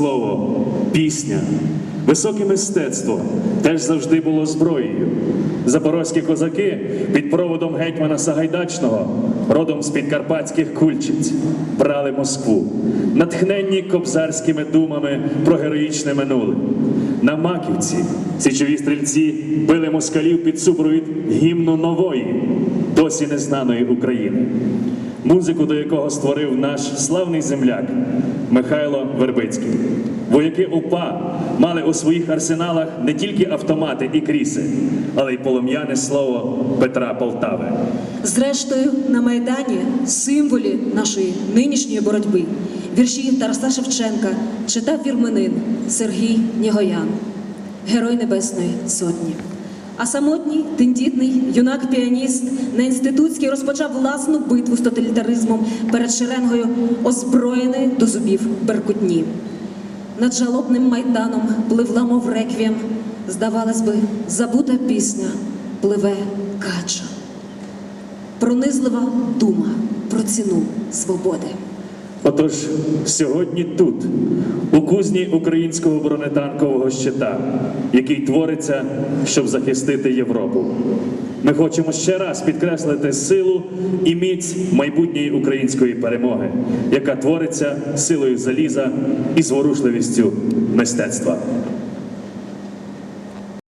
слово, пісня, високе мистецтво теж завжди було зброєю. Запорозькі козаки під проводом гетьмана Сагайдачного, родом з підкарпатських кульчиць, брали Москву, натхненні кобзарськими думами про героїчне минуле. На Маківці січові стрільці били москалів під супровід гімну нової, досі незнаної України музику до якого створив наш славний земляк Михайло Вербицький. Вояки УПА мали у своїх арсеналах не тільки автомати і кріси, але й полум'яне слово Петра Полтави. Зрештою, на Майдані символі нашої нинішньої боротьби. Вірші Тараса Шевченка читав вірменин Сергій Нігоян, Герой Небесної Сотні. А самотній тендітний юнак-піаніст на інститутській розпочав власну битву з тоталітаризмом перед шеренгою озброєної до зубів беркутні. Над жалобним майданом пливла, мов реквієм, здавалось би, забута пісня пливе кача пронизлива дума про ціну свободи. Отож, сьогодні тут, у кузні українського бронетанкового щита, який твориться, щоб захистити Європу. Ми хочемо ще раз підкреслити силу і міць майбутньої української перемоги, яка твориться силою заліза і зворушливістю мистецтва.